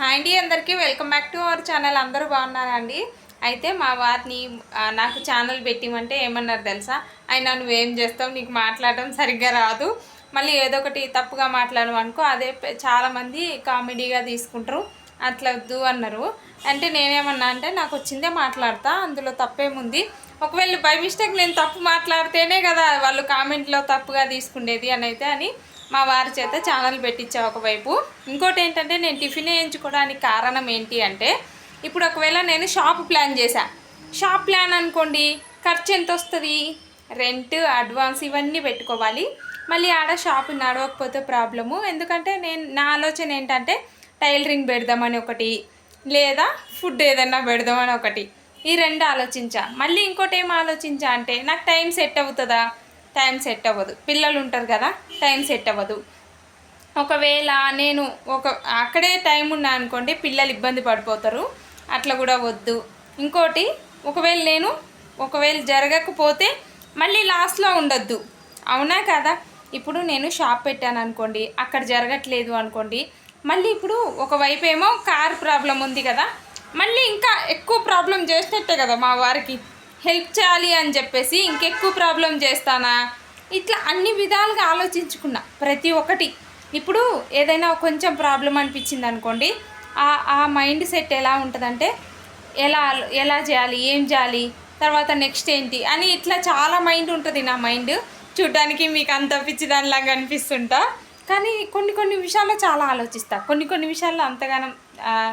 Hi అండి అందరికీ welcome back to our channel. అందరూ బాగున్నారండి? అయితే మా వారిని నాకు ఛానల్ పెట్టిమంటే ఏమన్నారు తెలుసా? అయినా నువ్వేం చేస్తావు? నీకు మాట్లాడడం సరిగ్గా రాదు. మళ్ళీ ఏదో ఒకటి తప్పుగా మాట్లాడడం అనుకో అదే చాలామంది కామెడీగా తీసుకుంటారు. అట్లా వద్దు అన్నారు. అంటే నేనేమన్నా అంటే నాకు వచ్చిందే మాట్లాడతా అందులో తప్పేముంది? ఒకవేళ బై మిస్టేక్ నేను తప్పు మాట్లాడితేనే కదా వాళ్ళు కామెంట్లో తప్పుగా తీసుకుండేది అని అయితే అని మా వారి చేత ఛానల్ పెట్టించా ఒకవైపు. ఇంకోటి ఏంటంటే నేను టిఫిన్ వేయించుకోవడానికి కారణం ఏంటి అంటే ఇప్పుడు ఒకవేళ నేను షాప్ ప్లాన్ చేశా. షాప్ ప్లాన్ అనుకోండి ఖర్చు ఎంత వస్తుంది? రెంట్ అడ్వాన్స్ ఇవన్నీ పెట్టుకోవాలి. మళ్ళీ ఆడ షాప్ నడవకపోతే ప్రాబ్లము ఎందుకంటే నేను నా ఆలోచన ఏంటంటే టైలరింగ్ పెడదామని ఒకటి లేదా ఫుడ్ ఏదన్నా పెడదామని ఒకటి. ఈ రెండు ఆలోచించా. మళ్ళీ ఇంకోటి ఏం ఆలోచించా అంటే నాకు టైం సెట్ అవుతుందా? టైం సెట్ అవ్వదు. పిల్లలు ఉంటారు కదా టైం సెట్ అవ్వదు. ఒకవేళ నేను ఒక అక్కడే టైం ఉన్నా అనుకోండి పిల్లలు ఇబ్బంది పడిపోతారు. అట్లా కూడా వద్దు. ఇంకోటి ఒకవేళ నేను ఒకవేళ జరగకపోతే మళ్ళీ లాస్ట్లో ఉండొద్దు. అవునా కదా? ఇప్పుడు నేను షాప్ పెట్టాను అనుకోండి అక్కడ జరగట్లేదు అనుకోండి మళ్ళీ ఇప్పుడు ఒకవైపు ఏమో కార్ ప్రాబ్లం ఉంది కదా మళ్ళీ ఇంకా ఎక్కువ ప్రాబ్లం చేసినట్టే కదా మా వారికి. హెల్ప్ చేయాలి అని చెప్పేసి ఇంకెక్కువ ప్రాబ్లం చేస్తానా? ఇట్లా అన్ని విధాలుగా ఆలోచించుకున్నా. ప్రతి ఒక్కటి. ఇప్పుడు ఏదైనా కొంచెం ప్రాబ్లం అనిపించింది అనుకోండి ఆ ఆ మైండ్ సెట్ ఎలా ఉంటుందంటే ఎలా ఎలా చేయాలి ఏం చేయాలి తర్వాత నెక్స్ట్ ఏంటి అని ఇట్లా చాలా మైండ్ ఉంటుంది నా మైండ్. చూడడానికి మీకు అంత పిచ్చిదానిలాగా అనిపిస్తుంటా. కానీ కొన్ని కొన్ని విషయాల్లో చాలా ఆలోచిస్తా. కొన్ని కొన్ని విషయాల్లో అంతగానం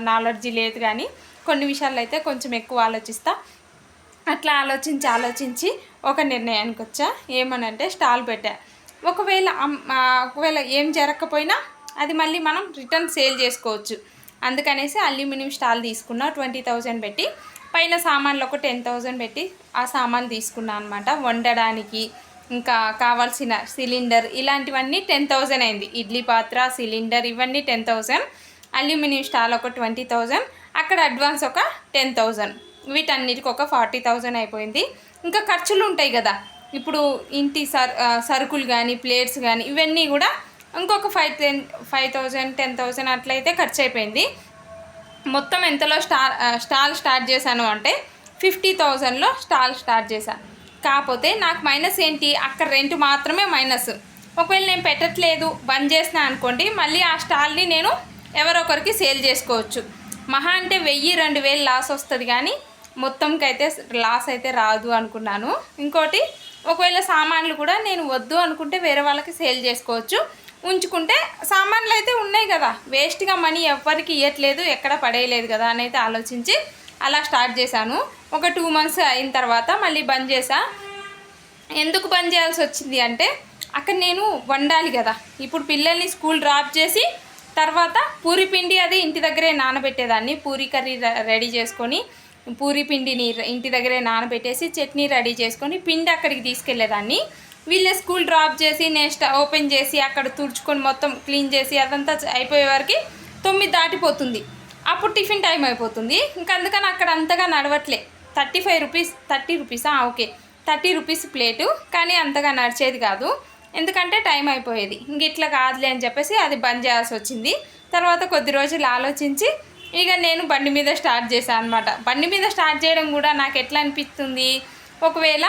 నాలెడ్జ్ లేదు కానీ కొన్ని విషయాల్లో అయితే కొంచెం ఎక్కువ ఆలోచిస్తా. అట్లా ఆలోచించి ఆలోచించి ఒక నిర్ణయానికి వచ్చా. ఏమనంటే స్టాల్ పెట్టా. ఒకవేళ ఒకవేళ ఏం జరగకపోయినా అది మళ్ళీ మనం రిటర్న్ సేల్ చేసుకోవచ్చు. అందుకనేసి అల్యూమినియం స్టాల్ తీసుకున్నా ట్వంటీ థౌజండ్ పెట్టి పైన సామాన్లు ఒక టెన్ థౌజండ్ పెట్టి ఆ సామాన్ తీసుకున్నా అనమాట వండడానికి ఇంకా కావాల్సిన సిలిండర్ ఇలాంటివన్నీ టెన్ థౌజండ్ అయింది. ఇడ్లీ పాత్ర సిలిండర్ ఇవన్నీ టెన్ థౌజండ్. అల్యూమినియం స్టాల్ ఒక ట్వంటీ థౌజండ్. అక్కడ అడ్వాన్స్ ఒక టెన్ థౌజండ్. వీటన్నిటికి ఒక ఫార్టీ థౌజండ్ అయిపోయింది. ఇంకా ఖర్చులు ఉంటాయి కదా. ఇప్పుడు ఇంటి సర్ సరుకులు కానీ ప్లేట్స్ కానీ ఇవన్నీ కూడా ఇంకొక five ten five thousand ten thousand అట్లయితే ఖర్చు అయిపోయింది మొత్తం ఎంతలో స్టార్ స్టాల్ స్టార్ట్ చేశాను అంటే ఫిఫ్టీ థౌజండ్లో స్టాల్ స్టార్ట్ చేశాను. కాకపోతే నాకు మైనస్ ఏంటి? అక్కడ రెంట్ మాత్రమే మైనస్. ఒకవేళ నేను పెట్టట్లేదు బంద్ చేసిన అనుకోండి మళ్ళీ ఆ స్టాల్ని నేను ఎవరొకరికి సేల్ చేసుకోవచ్చు. మహా అంటే వెయ్యి రెండు వేలు లాస్ వస్తుంది కానీ మొత్తంకైతే లాస్ అయితే రాదు అనుకున్నాను. ఇంకోటి ఒకవేళ సామాన్లు కూడా నేను వద్దు అనుకుంటే వేరే వాళ్ళకి సేల్ చేసుకోవచ్చు. ఉంచుకుంటే సామాన్లు అయితే ఉన్నాయి కదా. వేస్ట్గా మనీ ఎవ్వరికి ఇవ్వట్లేదు ఎక్కడ పడేయలేదు కదా అని అయితే ఆలోచించి అలా స్టార్ట్ చేశాను. ఒక టూ మంత్స్ అయిన తర్వాత మళ్ళీ బంద్ చేసా ఎందుకు బంద్ చేయాల్సి వచ్చింది అంటే అక్కడ నేను వండాలి కదా. ఇప్పుడు పిల్లల్ని స్కూల్ డ్రాప్ చేసి తర్వాత పూరి పిండి అది ఇంటి దగ్గరే నానబెట్టేదాన్ని. పూరి కర్రీ రెడీ చేసుకొని పూరి పిండిని ఇంటి దగ్గరే నానబెట్టేసి చట్నీ రెడీ చేసుకొని పిండి అక్కడికి తీసుకెళ్ళేదాన్ని. వీళ్ళే స్కూల్ డ్రాప్ చేసి నెక్స్ట్ ఓపెన్ చేసి అక్కడ తుడుచుకొని మొత్తం క్లీన్ చేసి అదంతా అయిపోయే వరకు తొమ్మిది దాటిపోతుంది. అప్పుడు టిఫిన్ టైం అయిపోతుంది. ఇంకా అందుకని అక్కడ అంతగా నడవట్లే. థర్టీ ఫైవ్ రూపీస్ థర్టీ రూపీసా? ఓకే. Thirty rupees plate. కానీ అంతగా నడిచేది కాదు. ఎందుకంటే టైం అయిపోయేది. ఇంక ఇట్లా కాదులే అని చెప్పేసి అది బంద్ చేయాల్సి వచ్చింది. తర్వాత కొద్ది రోజులు ఆలోచించి ఇక నేను బండి మీద స్టార్ట్ చేశాను అనమాట బండి మీద స్టార్ట్ చేయడం కూడా నాకు ఎట్లా అనిపిస్తుంది? ఒకవేళ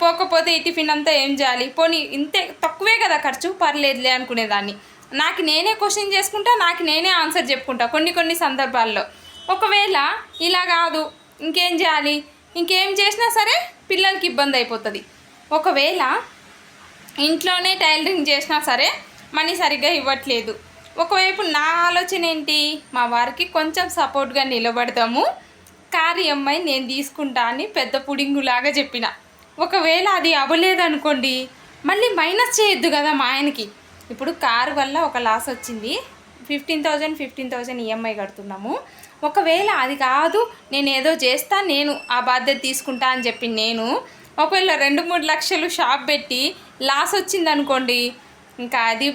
పోకపోతే ఈ టిఫిన్ అంతా ఏం చేయాలి? పోనీ ఇంతే తక్కువే కదా ఖర్చు పర్లేదులే అనుకునేదాన్ని. నాకు నేనే క్వశ్చన్ చేసుకుంటా నాకు నేనే ఆన్సర్ చెప్పుకుంటా కొన్ని కొన్ని సందర్భాల్లో. ఒకవేళ ఇలా కాదు ఇంకేం చేయాలి? ఇంకేం చేసినా సరే పిల్లలకి ఇబ్బంది అయిపోతుంది. ఒకవేళ ఇంట్లోనే టైలరింగ్ చేసినా సరే మనీ సరిగ్గా ఇవ్వట్లేదు. ఒకవైపు నా ఆలోచన ఏంటి? మా వారికి కొంచెం సపోర్ట్గా నిలబడతాము. కారు అమ్మాయి నేను తీసుకుంటా అని పెద్ద పుడింగులాగా చెప్పిన. ఒకవేళ అది అవ్వలేదనుకోండి మళ్ళీ మైనస్ చేయొద్దు కదా మా ఆయనకి. ఇప్పుడు కారు వల్ల ఒక లాస్ వచ్చింది. Fifteen thousand fifteen thousand EMI కడుతున్నాము. ఒకవేళ అది కాదు నేను ఏదో చేస్తా నేను ఆ బాధ్యత తీసుకుంటా అని చెప్పి నేను ఒకవేళ రెండు మూడు లక్షలు షాప్ పెట్టి లాస్ వచ్చిందనుకోండి ఇంకా అది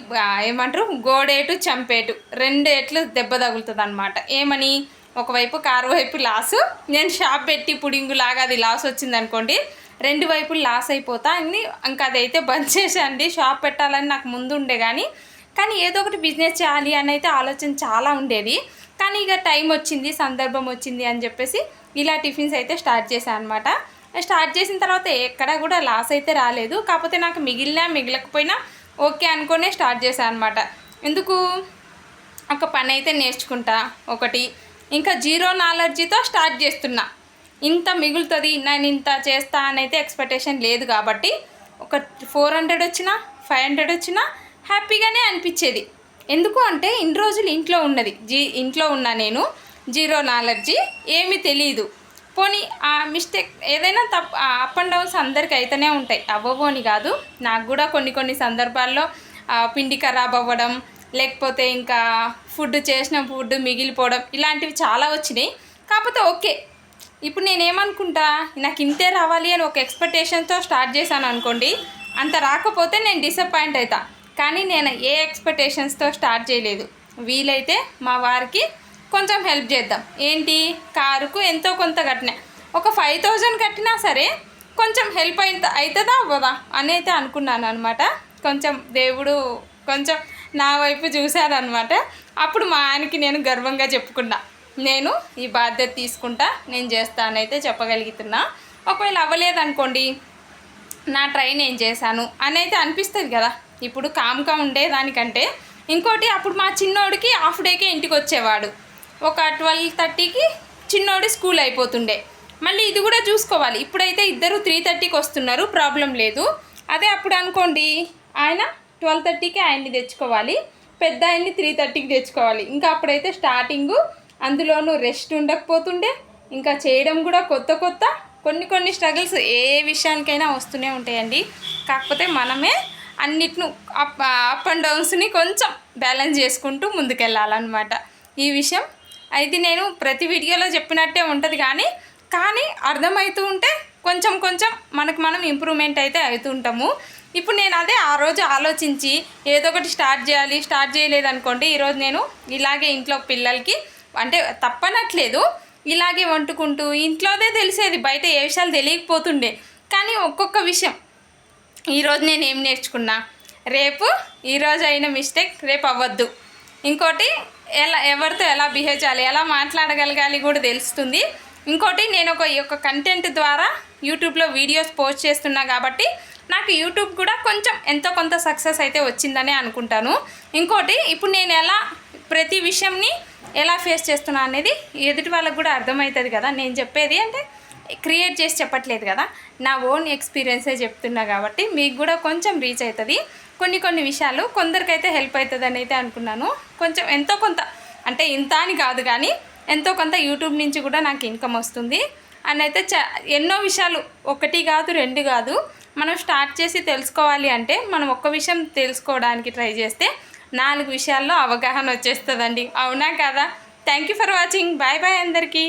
ఏమంటారు? గోడేటు చంపేటు. రెండేట్లు దెబ్బ తగులుతుంది అనమాట ఏమని? ఒకవైపు కారు వైపు లాసు. నేను షాప్ పెట్టి పుడింగులాగా అది లాస్ వచ్చింది అనుకోండి రెండు వైపులు లాస్ అయిపోతా. అని ఇంకా అదైతే బంద్ చేసేయండి. షాప్ పెట్టాలని నాకు ముందు ఉండే కానీ కానీ ఏదో ఒకటి బిజినెస్ చేయాలి అని అయితే ఆలోచన చాలా ఉండేది. కానీ ఇక టైం వచ్చింది సందర్భం వచ్చింది అని చెప్పేసి ఇలా టిఫిన్స్ అయితే స్టార్ట్ చేశాను అనమాట స్టార్ట్ చేసిన తర్వాత ఎక్కడ కూడా లాస్ అయితే రాలేదు. కాకపోతే నాకు మిగిలినా మిగలకపోయినా ఓకే అనుకునే స్టార్ట్ చేశాను అనమాట ఎందుకు? ఒక పని అయితే నేర్చుకుంటా ఒకటి. ఇంకా జీరో నాలెడ్జీతో స్టార్ట్ చేస్తున్నా. ఇంత మిగులుతుంది నేను ఇంత చేస్తా అని అయితే ఎక్స్పెక్టేషన్ లేదు కాబట్టి ఒక ఫోర్ హండ్రెడ్ వచ్చినా ఫైవ్ హండ్రెడ్ వచ్చినా హ్యాపీగానే అనిపించేది. ఎందుకు అంటే ఇన్ని రోజులు ఇంట్లో ఉన్నది. జీ ఇంట్లో ఉన్నా నేను జీరో నాలెడ్జీ ఏమీ తెలియదు పోనీ ఆ మిస్టేక్ ఏదైనా తప్ అప్ అండ్ డౌన్స్ అందరికి అయితేనే ఉంటాయి. అవ్వబోని కాదు. నాకు కూడా కొన్ని కొన్ని సందర్భాల్లో పిండి ఖరాబ్ అవ్వడం లేకపోతే ఇంకా ఫుడ్ చేసిన ఫుడ్ మిగిలిపోవడం ఇలాంటివి చాలా వచ్చినాయి. కాకపోతే ఓకే. ఇప్పుడు నేనేమనుకుంటా నాకు ఇంతే రావాలి అని ఒక ఎక్స్పెక్టేషన్తో స్టార్ట్ చేశాను అనుకోండి అంత రాకపోతే నేను డిసప్పాయింట్ అవుతా కానీ నేను ఏ ఎక్స్పెక్టేషన్స్తో స్టార్ట్ చేయలేదు. వీలైతే మా వారికి కొంచెం హెల్ప్ చేద్దాం. ఏంటి? కారుకు ఎంతో కొంత కట్టినా. ఒక ఫైవ్ థౌజండ్ కట్టినా సరే కొంచెం హెల్ప్ అయిత అవుతుందా అవ్వదా అని అయితే అనుకున్నాను అనమాట కొంచెం దేవుడు కొంచెం నా వైపు చూశారనమాట అప్పుడు మా ఆయనకి నేను గర్వంగా చెప్పుకున్నా. నేను ఈ బాధ్యత తీసుకుంటా నేను చేస్తానైతే చెప్పగలుగుతున్నా. ఒకవేళ అవ్వలేదనుకోండి నా ట్రై నేను చేశాను అని అయితే అనిపిస్తుంది కదా. ఇప్పుడు కామ్గా ఉండేదానికంటే ఇంకోటి అప్పుడు మా చిన్నోడికి హాఫ్ డేకే ఇంటికి వచ్చేవాడు ఒక ట్వెల్వ్ థర్టీకి చిన్నోడి స్కూల్ అయిపోతుండే. మళ్ళీ ఇది కూడా చూసుకోవాలి. ఇప్పుడైతే ఇద్దరు త్రీ థర్టీకి వస్తున్నారు ప్రాబ్లం లేదు. అదే అప్పుడు అనుకోండి ఆయన ట్వెల్వ్ థర్టీకి ఆయన్ని తెచ్చుకోవాలి. పెద్ద ఆయన్ని త్రీ థర్టీకి తెచ్చుకోవాలి. ఇంకా అప్పుడైతే స్టార్టింగు అందులోనూ రెస్ట్ ఉండకపోతుండే ఇంకా చేయడం కూడా కొత్త కొత్త కొన్ని కొన్ని స్ట్రగుల్స్ ఏ విషయానికైనా వస్తూనే ఉంటాయండి. కాకపోతే మనమే అన్నిటిను అప్ అప్ అండ్ డౌన్స్ని కొంచెం బ్యాలెన్స్ చేసుకుంటూ ముందుకెళ్ళాలన్నమాట. ఈ విషయం అయితే నేను ప్రతి వీడియోలో చెప్పినట్టే ఉంటుంది కానీ కానీ అర్థమవుతూ ఉంటే కొంచెం కొంచెం మనకు మనం ఇంప్రూవ్మెంట్ అయితే అవుతుంటాము. ఇప్పుడు నేను అదే ఆ రోజు ఆలోచించి ఏదో ఒకటి స్టార్ట్ చేయాలి స్టార్ట్ చేయలేదనుకోండి ఈరోజు నేను ఇలాగే ఇంట్లో పిల్లలకి అంటే తప్పనట్లేదు ఇలాగే వండుకుంటూ ఇంట్లోదే తెలిసేది బయట ఏ విషయాలు తెలియకపోతుండే. కానీ ఒక్కొక్క విషయం ఈరోజు నేను ఏం నేర్చుకున్నా? రేపు ఈరోజు అయిన మిస్టేక్ రేపు అవ్వద్దు. ఇంకోటి ఎలా ఎవరితో ఎలా బిహేవ్ చేయాలి ఎలా మాట్లాడగలగాలి కూడా తెలుస్తుంది. ఇంకోటి నేను ఒక యొక్క కంటెంట్ ద్వారా యూట్యూబ్లో వీడియోస్ పోస్ట్ చేస్తున్నా కాబట్టి నాకు యూట్యూబ్ కూడా కొంచెం ఎంతో కొంత సక్సెస్ అయితే వచ్చిందనే అనుకుంటాను. ఇంకోటి ఇప్పుడు నేను ఎలా ప్రతి విషయంని ఎలా ఫేస్ చేస్తున్నా అనేది ఎదుటి వాళ్ళకు కూడా అర్థమవుతుంది కదా. నేను చెప్పేది అంటే క్రియేట్ చేసి చెప్పట్లేదు కదా. నా ఓన్ ఎక్స్పీరియన్సే చెప్తున్నా కాబట్టి మీకు కూడా కొంచెం రీచ్ అవుతుంది. కొన్ని కొన్ని విషయాలు కొందరికైతే హెల్ప్ అవుతుందని అయితే అనుకున్నాను. కొంచెం ఎంతో కొంత అంటే ఇంత అని కాదు కానీ ఎంతో కొంత యూట్యూబ్ నుంచి కూడా నాకు ఇన్కమ్ వస్తుంది. అని అయితే చ ఎన్నో విషయాలు ఒకటి కాదు రెండు కాదు మనం స్టార్ట్ చేసి తెలుసుకోవాలి అంటే మనం ఒక్క విషయం తెలుసుకోవడానికి ట్రై చేస్తే నాలుగు విషయాల్లో అవగాహన వచ్చేస్తుందండి. అవునా కదా? Thank you for watching bye bye అందరికీ.